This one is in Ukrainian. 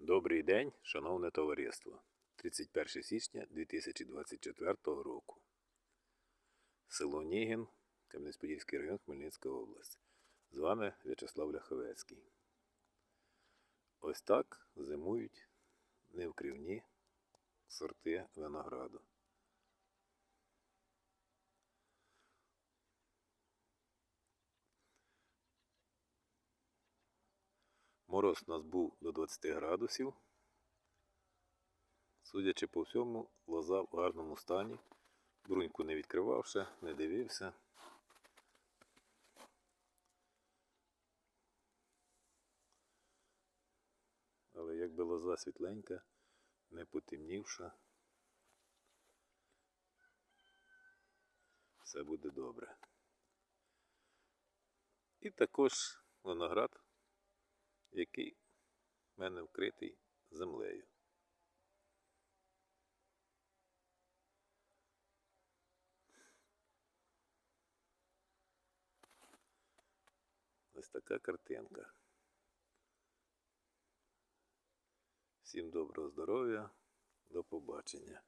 Добрий день, шановне товариство. 31 січня 2024 року. Село Нігін, Кам'янець-Подільський район, Хмельницька область. З вами В'ячеслав Ляховецький. Ось так зимують невкривні сорти винограду. Мороз у нас був до 20 градусів. Судячи по всьому, лоза в гарному стані. Бруньку не відкривав ще, не дивився. Але якби лоза світленька, не потемнівша, все буде добре. І також виноград, який в мене вкритий землею. Ось така картинка. Всім доброго здоров'я, до побачення.